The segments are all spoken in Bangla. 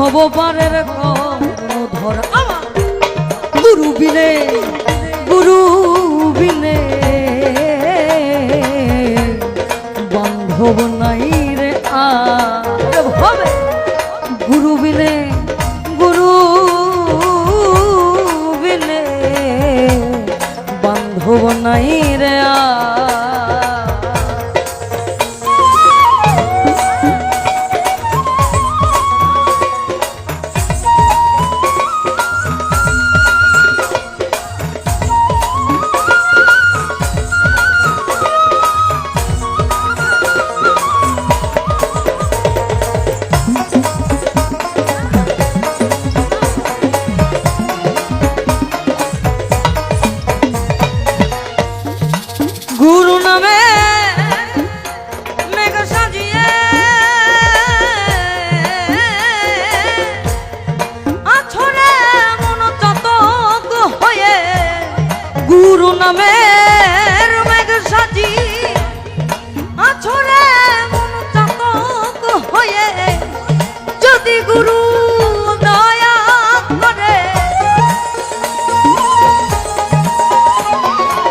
ভব পারের ধর আমার গুরু বিনে গুরু বিনে। বান্ধব নাই রে আর ভবে, গুরু বিনে গুরু বিনে। বান্ধব নাই রে আর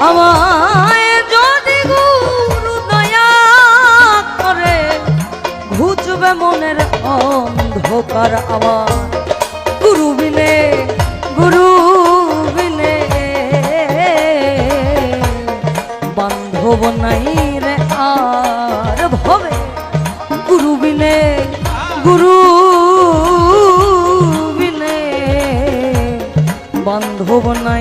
আমায় যদি গুরু দয়া করে, ঘুচবে মনের অন্ধকার আমার গুরু বিনে গুরু বিনে। বান্ধব নাই রে আর ভবে। গুরু বিনে গুরু বিনে। বান্ধব নাই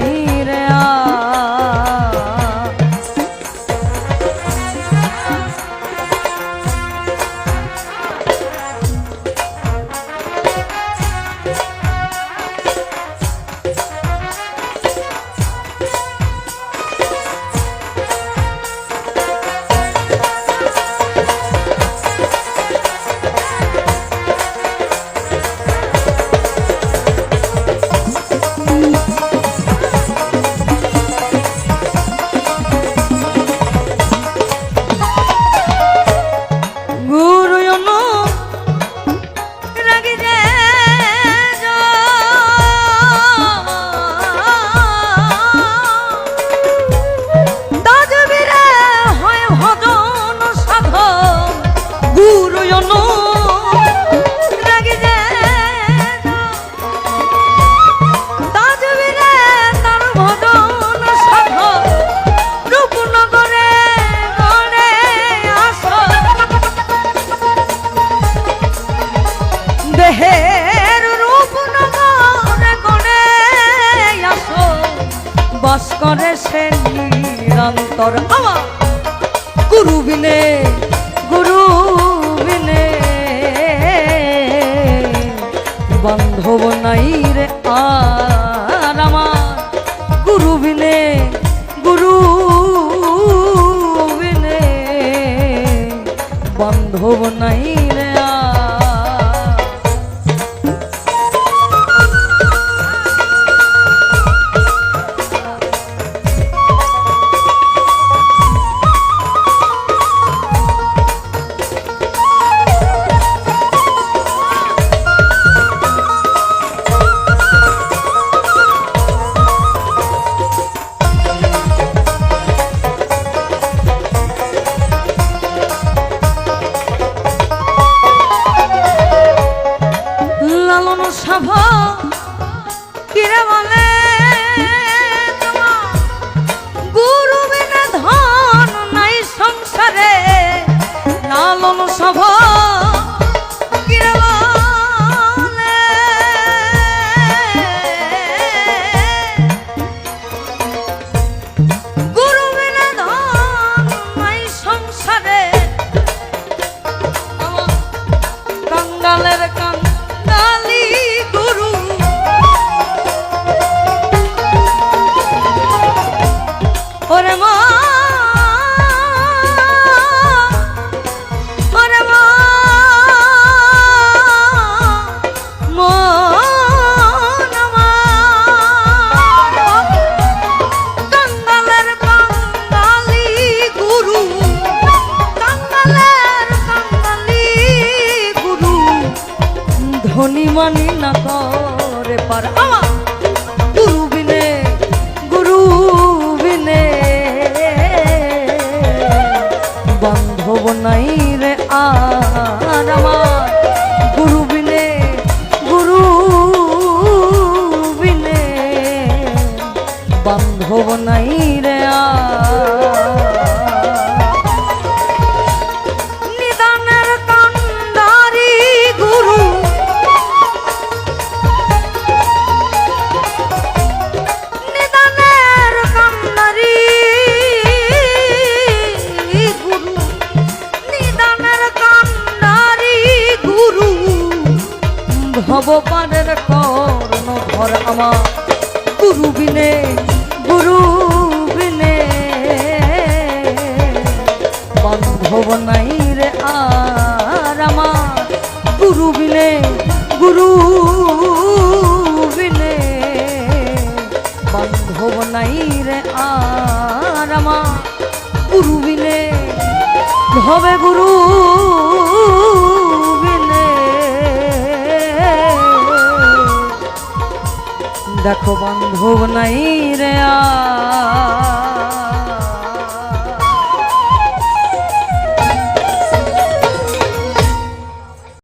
দেহের বাস করে সে নিরন্তর আমার গুরু বিনে গুরু বিনে বান্ধব নাই রে আর আমার। গুরু বিনে গুরু বিনে বান্ধব নাই সভা কিরে বলে? নিমানি না করে পার। আমার গুরু বিনে গুরু বিনে বান্ধব নাই রে আর আমার। ভবপানের কর্ণ ঘর আমার। গুরু বিনে গুরু বিনে বান্ধব নাই রে আর আমার। গুরু বিনে গুরু বিনে বান্ধব নাই রে আর আমার। গুরু বিনে ভবে গুরু। দেখো বন্ধু নাই রে আ